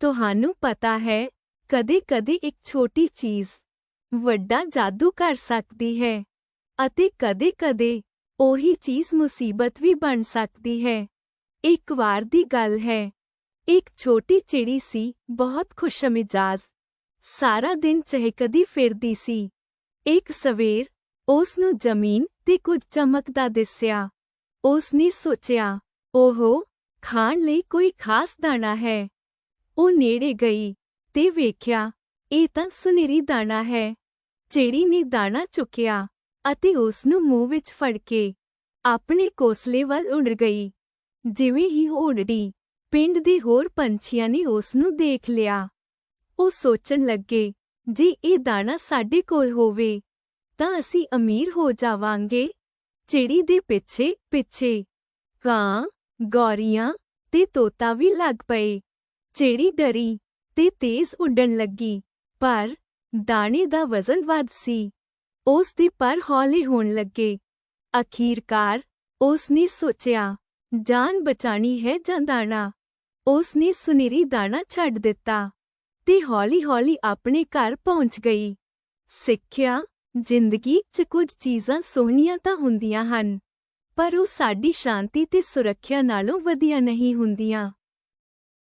ਤੁਹਾਨੂੰ ਪਤਾ ਹੈ, ਕਦੇ-ਕਦੇ ਇੱਕ ਛੋਟੀ ਚੀਜ਼ ਵੱਡਾ ਜਾਦੂ ਕਰ ਸਕਦੀ ਹੈ ਅਤੇ ਕਦੇ-ਕਦੇ ਉਹੀ ਚੀਜ਼ ਮੁਸੀਬਤ ਵੀ ਬਣ ਸਕਦੀ ਹੈ। ਇੱਕ ਵਾਰ ਦੀ ਗੱਲ ਹੈ, ਇੱਕ ਛੋਟੀ ਚਿੜੀ ਸੀ, ਬਹੁਤ ਖੁਸ਼ਮਿਜਾਜ਼, ਸਾਰਾ ਦਿਨ ਚਹਿਕਦੀ ਫਿਰਦੀ ਸੀ। ਇੱਕ ਸਵੇਰ ਉਸ ਨੂੰ ਜ਼ਮੀਨ ਤੇ ਕੁਝ ਚਮਕਦਾ ਦਿਸਿਆ। ਉਸ ਨੇ ਸੋਚਿਆ, ਓਹੋ, ਖਾਣ ਲਈ ਕੋਈ ਖਾਸ ਦਾਣਾ ਹੈ। ਉਹ ਨੇੜੇ ਗਈ ਤੇ ਵੇਖਿਆ, ਇਹ ਤਾਂ ਸੁਨਹਿਰੀ ਦਾਣਾ ਹੈ ਚਿੜੀ ਨੇ ਦਾਣਾ ਚੁੱਕਿਆ ਅਤੇ ਉਸ ਨੂੰ ਮੂੰਹ ਵਿੱਚ ਫੜ ਕੇ ਆਪਣੇ ਕੋਸਲੇ ਵੱਲ ਉੱਡ ਗਈ। ਜਿਵੇਂ ਹੀ ਉਹ ਉੱਡਦੀ ਪਿੰਡ ਦੇ ਹੋਰ ਪੰਛੀਆਂ ਨੇ ਉਸ ਨੂੰ ਦੇਖ ਲਿਆ। ਉਹ ਸੋਚਣ ਲੱਗੇ, ਜੇ ਇਹ ਦਾਣਾ ਸਾਡੇ ਕੋਲ ਹੋਵੇ, ਤਾਂ ਅਸੀਂ ਅਮੀਰ ਹੋ ਜਾਵਾਂਗੇ। ਚਿੜੀ ਦੇ ਪਿੱਛੇ ਪਿੱਛੇ ਕਾਂ ਗੌਰੀਆਂ ਤੇ ਤੋਤਾ ਵੀ ਲੱਗ ਪਏ। ਚਿੜੀ ਡਰੀ ਤੇ ਤੇਜ਼ ਉੱਡਣ ਲੱਗੀ, ਪਰ ਦਾਣੇ ਦਾ ਵਜ਼ਨ ਵੱਧ ਸੀ। ਉਸ ਦੇ ਪਰ ਹੌਲੇ ਹੋਣ ਲੱਗੇ। ਅਖੀਰਕਾਰ ਉਸ ਨੇ ਸੋਚਿਆ, ਜਾਨ ਬਚਾਣੀ ਹੈ ਜਾਂ ਦਾਣਾ? ਉਸ ਨੇ ਸੁਨਹਿਰੀ ਦਾਣਾ ਛੱਡ ਦਿੱਤਾ ਤੇ ਹੌਲੀ-ਹੌਲੀ ਆਪਣੇ ਘਰ ਪਹੁੰਚ ਗਈ। ਸਿੱਖਿਆ, ਜ਼ਿੰਦਗੀ 'ਚ ਕੁਝ ਚੀਜ਼ਾਂ ਸੋਹਣੀਆਂ ਤਾਂ ਹੁੰਦੀਆਂ ਹਨ, ਪਰ ਉਹ ਸਾਡੀ ਸ਼ਾਂਤੀ ਤੇ ਸੁਰੱਖਿਆ ਨਾਲੋਂ ਵਧੀਆ ਨਹੀਂ ਹੁੰਦੀਆਂ।